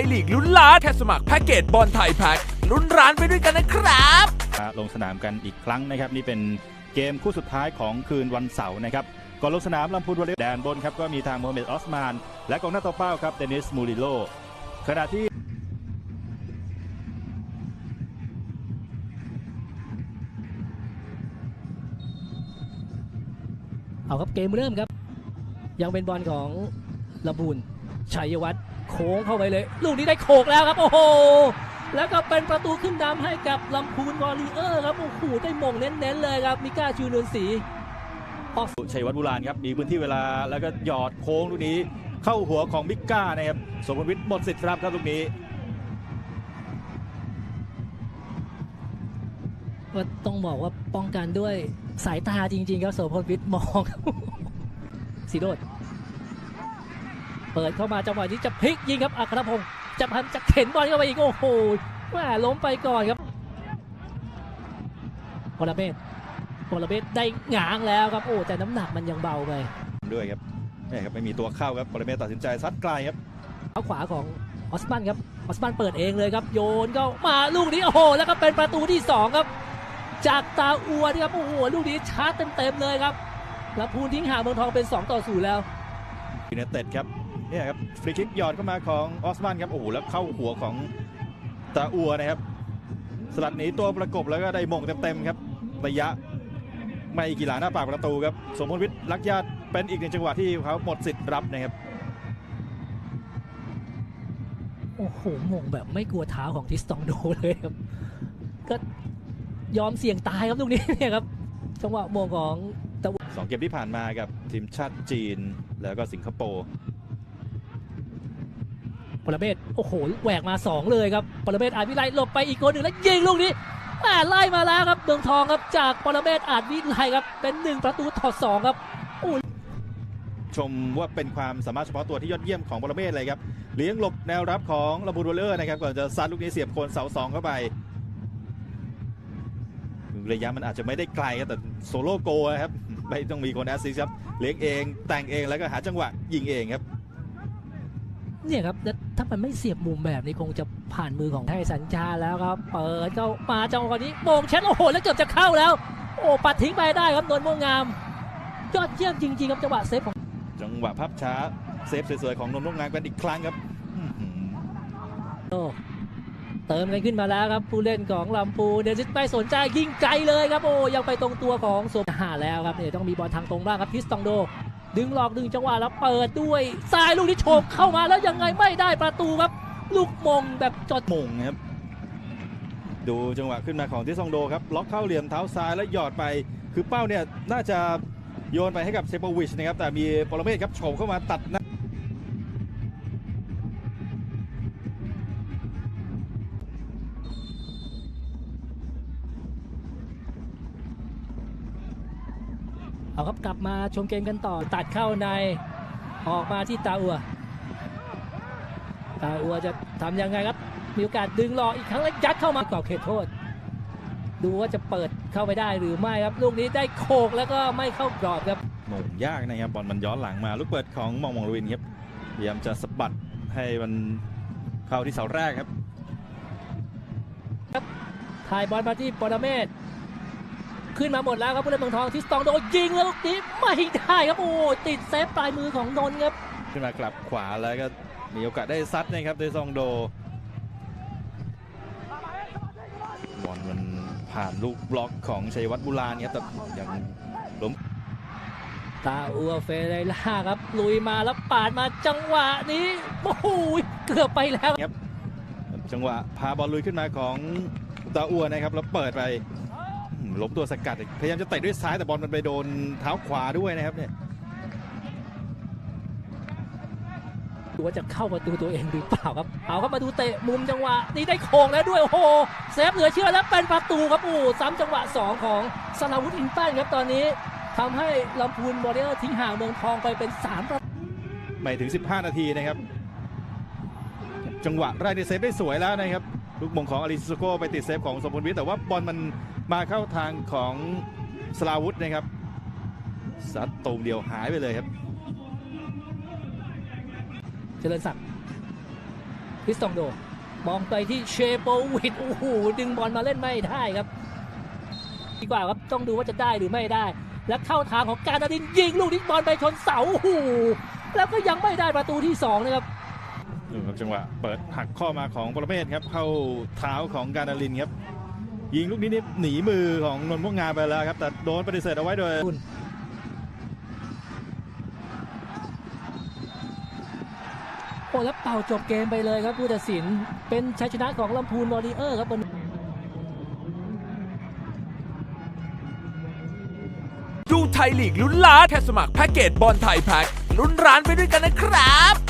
ยลีกลุ้นล้านแค่สมัครแพ็กเกจบอลไทยแพ็กลุ้นร้านไปด้วยกันนะครับมาลงสนามกันอีกครั้งนะครับ นี่เป็นเกมคู่สุดท้ายของคืนวันเสาร์นะครับก่อนลงสนามลำพูนวอลเลย์แดนบนครับก็มีทางโมฮัมเหม็ดออสมาน และกองหน้าตัวเป้าครับเดนิสมูริโลขณะที่เอาครับเกมเริ่มครับ ยังเป็นบอลของลำพูนชัยวัฒน์ โค้งเข้าไปเลย ลูกนี้ได้โขกแล้วครับ โอ้โห แล้วก็เป็นประตูขึ้นนำให้กับลำพูนวอลเลเยอร์ครับ โอ้โห ได้มงเน้นๆเลยครับ มิก้าชูนวลศรีชัยวัฒน์บุราณครับ มีพื้นที่เวลา แล้วก็หยอดโค้งลูกนี้ เข้าหัวของมิกก้านะครับ สมพลวิทย์หมดสิทธิ์ครับครับลูกนี้ก็ต้องบอกว่าป้องกันด้วยสายตาจริง ๆ ครับโสพลวิทย์มองสีโรด เปิดเข้ามาจังหวะนี้จะพลิกยิงครับอัครพงศ์จะพันจะเข็นบอลเข้าไปอีกโอ้โหแม่ล้มไปก่อนครับพลเมศพลเมศได้หงางแล้วครับโอ้แต่น้ำหนักมันยังเบาไปด้วยครับนี่ครับไม่มีตัวเข้าครับปรเมศตัดสินใจซัดไกลครับเท้าขวาของออสมันครับออสมันเปิดเองเลยครับ โยนก็มาลูกนี้โอ้โหแล้วก็เป็นประตูที่ 2 ครับ จากตาอัวนี่ครับโอ้โหลูกนี้ชาร์จเต็มๆเลยครับแล้วพูนทิ้งห่างเมืองทองเป็น 2 ต่อ0แล้วยูเนเต็ดครับ เนี่ยครับฟรีคิกหยอดเข้ามาของออสมันครับโอ้โหแล้วเข้าหัวของตาอัวนะครับ สลัดหนีตัวประกบแล้วก็ได้มงเต็มๆครับระยะไม่กี่หลาหน้าปากประตูครับสมพลวิทย์ลักญาติเป็นอีกหนึ่งจังหวะที่เขาหมดสิทธิ์รับนะครับโอ้โหมงแบบไม่กลัวเท้าของทิสตองโดเลยครับ ก็ยอมเสี่ยงตายครับลูกนี้เนี่ยครับจังหวะมงของตะวันสองเกมที่ผ่านมากับทีมชาติจีนแล้วก็สิงคโปร์ ปรเมศโอ้โหแหวกมา 2 เลยครับปรเมศอาจวิไลหลบไปอีกคนหนึ่งแล้วยิงลูกนี้แหม่ไล่มาแล้วครับเมืองทองครับจากปรเมศอาจวิไลครับเป็นหนึ่งประตูต่อสองครับชมว่าเป็นความสามารถเฉพาะตัวที่ยอดเยี่ยมของปรเมศเลยครับ เลี้ยงหลบแนวรับของลำบูนวอลเลอร์นะครับก่อนจะซัดลูกนี้เสียบโคนเสาสองเข้าไประยะมันอาจจะไม่ได้ไกลครับแต่โซโล่โกลนะครับไม่ต้องมีคนแอสซิสต์ครับเลี้ยงเองแต่งเองแล้วก็หาจังหวะยิงเองครับ เนี่ยครับแล้ว ถ้ามันไม่เสียบมุมแบบนี้คงจะผ่านมือของไทยสัญชาแล้วครับ เปิดเข้ามาจังหวะนี้โมงเช็ดโอ้โหแล้วเกือบจะเข้าแล้ว โอ้ปัดทิ้งไปได้ครับนนท์ม่วงงาม ยอดเยี่ยมจริง ๆ ครับจังหวะเซฟของจังหวะภาพช้าเซฟสวยๆของนนท์ร่วมงานกันอีกครั้งครับอื้อหือโอ้เติมกันขึ้นมาแล้วครับผู้เล่นของลำพูนเดซิสไม่สนใจยิงไกลเลยครับโอ้ยังไปตรงตัวของโซหาแล้วครับเนี่ยต้องมีบอลทางตรงบ้างครับพิสตองโด ดึงหลอกดึงจังหวะแล้วเปิดด้วยซ้ายลูกนี้โฉบเข้ามาแล้วยังไงไม่ได้ประตูครับ ลูกมงแบบจอดมงครับ ดูจังหวะขึ้นมาของทิซองโดครับล็อกเข้าเหลี่ยมเท้าซ้ายแล้วหยอดไป คือเป้าเนี่ยน่าจะโยนไปให้กับเซปวิชนะครับแต่มีปรเมศครับโฉบเข้ามาตัดหน้า เอาครับกลับมาชมเกมกันต่อตัดเข้าในออกมาที่ตาอัวตาอัวจะทำยังไงครับ มีโอกาสดึงหลอกอีกครั้งแล้วยัดเข้ามากรอบเขตโทษ ดูว่าจะเปิดเข้าไปได้หรือไม่ครับ ลูกนี้ได้โขกแล้วก็ไม่เข้ากรอบครับโมงยากนะครับบอลมันย้อนหลังมาลูกเปิดของมองมองลวินครับพยายามจะสะบัดให้มันเข้าที่เสาแรกครับถ่ายบอลมาที่ปรเมศ ขึ้นมาหมดแล้วครับผู้เล่นเมืองทองที่สตองโดนยิงแล้วลูกนี้ไม่ได้ครับโอ้ติดเซฟปลายมือของนนท์ครับขึ้นมากลับขวาแล้วก็มีโอกาสได้ซัดนะครับทิซองโดบอลมันผ่านลูกบล็อกของชัยวัฒน์บุราณครับแต่ยังตาอัวเฟเรล่าครับ ลุยมาแล้วปาดมาจังหวะนี้โอ้โหเกือบไปแล้วจังหวะพาบอลลุยขึ้นมาของตาอัวนะครับแล้วเปิดไปอืม ล้มตัวสกัดพยายามจะเตะด้วยซ้ายแต่บอลมันไปโดนเท้าขวาด้วยนะครับเนี่ยดูว่าจะเข้าประตูตัวเองหรือเปล่าครับ เอาครับมาดูเตะมุมจังหวะนี้ได้โค้งแล้วด้วยโอ้โหเซฟเหลือเชื่อแล้วเป็นประตูครับโอ้โหซ้ำจังหวะ 2 ของสลาวุธอินแป้นครับตอนนี้ทำให้ลำพูนบอลเลอร์ทิ้งห่างเมืองทองไปเป็น3ประตูไม่ถึง 15 นาทีนะครับ จังหวะแรกนี่เซฟได้สวยแล้วนะครับ ลูกมงของอาริซุโกไปติดเซฟของสมบูรณ์วิทย์แต่ว่าบอลมันมาเข้าทางของสลาวุธนะครับซัดตูมเดียวหายไปเลยครับ เจริญศักดิ์คริสตองโดมองไปที่เชโปวิดโอ้โหดึงบอลมาเล่นไม่ได้ครับดีกว่าครับต้องดูว่าจะได้หรือไม่ได้ แล้วเข้าทางของการนาดินยิงลูกนี้บอลไปชนเสาโอ้โหแล้วก็ยังไม่ได้ประตูที่สองนะครับ ดูครับจังหวะเปิดหักข้อมาของปรเมศครับเข้าเท้าของการนารินครับ ยิงลูกนี้นี่หนีมือของนนท์มุกงามไปแล้วครับ แต่โดนปฏิเสธเอาไว้โดยโอ้แล้วเป่าจบเกมไปเลยครับผู้ตัดสินเป็นชัยชนะของลำพูนวอริเออร์ครับบนดูไทยลีกลุ้นล้านแค่สมัครแพ็กเกจบอลไทยแพ็กลุ้นร้านไปด้วยกันนะครับ